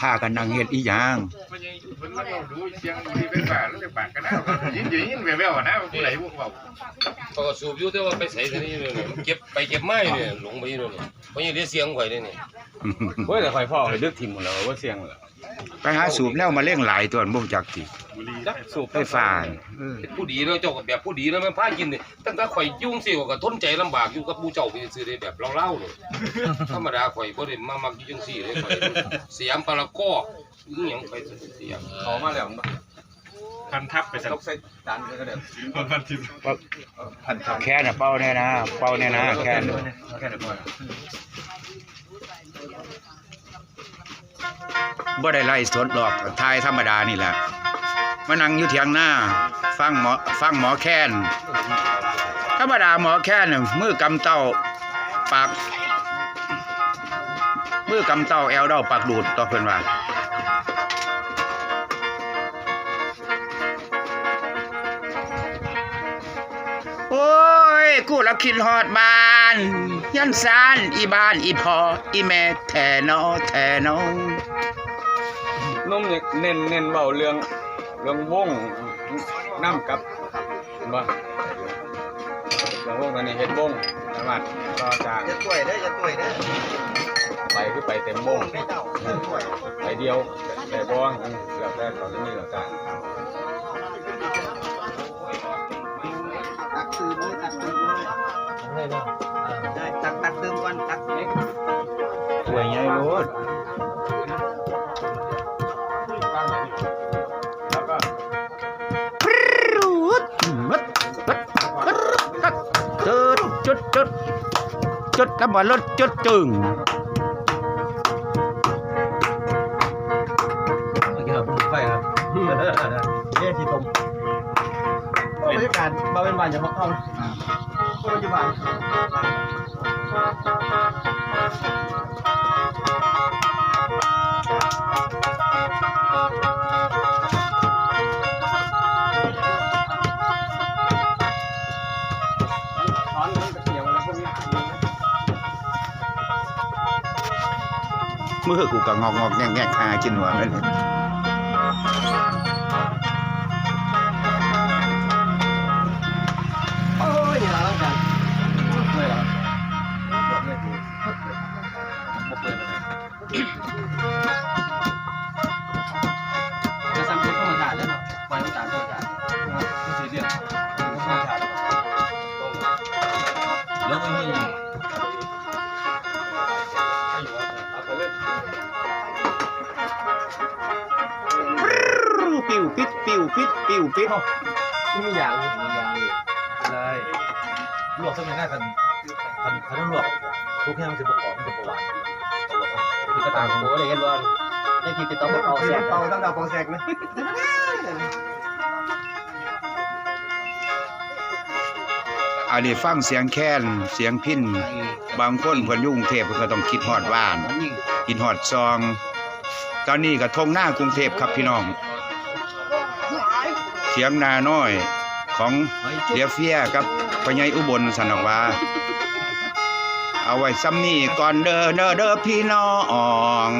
พากันนั่งเฮ็ดอีหยังมันยังเพิ่นมาดูเสียงดีเป็นบ้าแล้วจะปากกันนะยินยินยินแววๆนะผู้ใดพวกเว้า เขาก็สูบอยู่แต่ว่าไปใส่ทีนี้เลยเก็บไปเก็บไม้เนี่ยหลงไปอยู่เนี่ยเพราะยังได้เสียงข่อยเลยนี่เฮ้ยแต่ข่อยพ่อข่อยดึกถิ่มหมดแล้วว่าเสียงแล้วไปหาสูบแล้วมาเล่งหลายตัวบ่รู้จักติจักสูบไฟฟ้าเออเป็นผู้ดีเนาะเจ้าก็แบบผู้ดีเนาะมันพากินนี่ตั้งแต่ข่อยยุ่งสิก็ทนใจลำบากอยู่กับผู้เจ้าไปซื้อได้แบบเล่าๆเลยธรรมดาข่อยบ่ได้มามักอยู่จังซี่เลยข่อยสยามพารากออีหยังไปสยามเขามาแล้วมัน พันทับไปสักตกใส่จานก็ได้พันทิพพันครับแค่น่ะเป้าแน่นะ เป้าแน่นะแค่น่ะแค่เดียวพอบ่ได้ไล่สดหรอกทายธรรมดานี่แหละมานั่งอยู่เถียงหน้า ฟังหมอฟังหมอแค้นธรรมดาหมอแค้นน่ะมือกำเต้าปากมือกำเต้าแอวเด้าปากดูดต่อเพิ่นว่า ยกูละคิดฮอดบ้าน ยันซานอีบ้านอีพออีแม่แทนอแทนอนุ่มเนี่ยเน้นเน้นเบาเรื่องเรื่องวงน้ำกับเห็นบ่เรื่องวงตอนนี้เฮ็ดวงสามารถต่อจากจะต่วยเด้อจะต่วยเด้อไปคือไปเต็มวงไม่เจ้าจะต่วยไปเดียวแต่บ่แล้วแต่ตอนนี้แล้วแต่ตั จุดจุดจุดกำว่ารถจุดจึงเกี่ยวกับไฟครับเอ๊ะที่ตรงบรร มือกูก็งอกงอกแงกแงกหากินหัวมัน ปิวปิดปิวปิดปิวปิดไม่มีอย่างมีอยางเลยลวกสักหน่อยหน้ากันคันคันต้องลวกทุกอย่งมันจะบกออกมันจะประหวานมีกระต่างโอ้เลยกันว่าได้กินติดต่อกับเอาเสีเสียยงเป่าตั้งแต่เปาแสกนะอันนี้ฟังเสียงแค้นเสียงพินบางคนเพิ่นยู่งเทพเพิ่นก็ต้องคิดฮอดบ้านกินฮอดซอง ตอนนี้ก็ทงหน้ากรุงเทพครับพี่น้อง เสียงนาน้อยของเดียเฟียกับพญายอุบลสันออกว่า เอาไว้ซ้ำนี่ก่อนเด้อเด้อเด้อพี่น้อง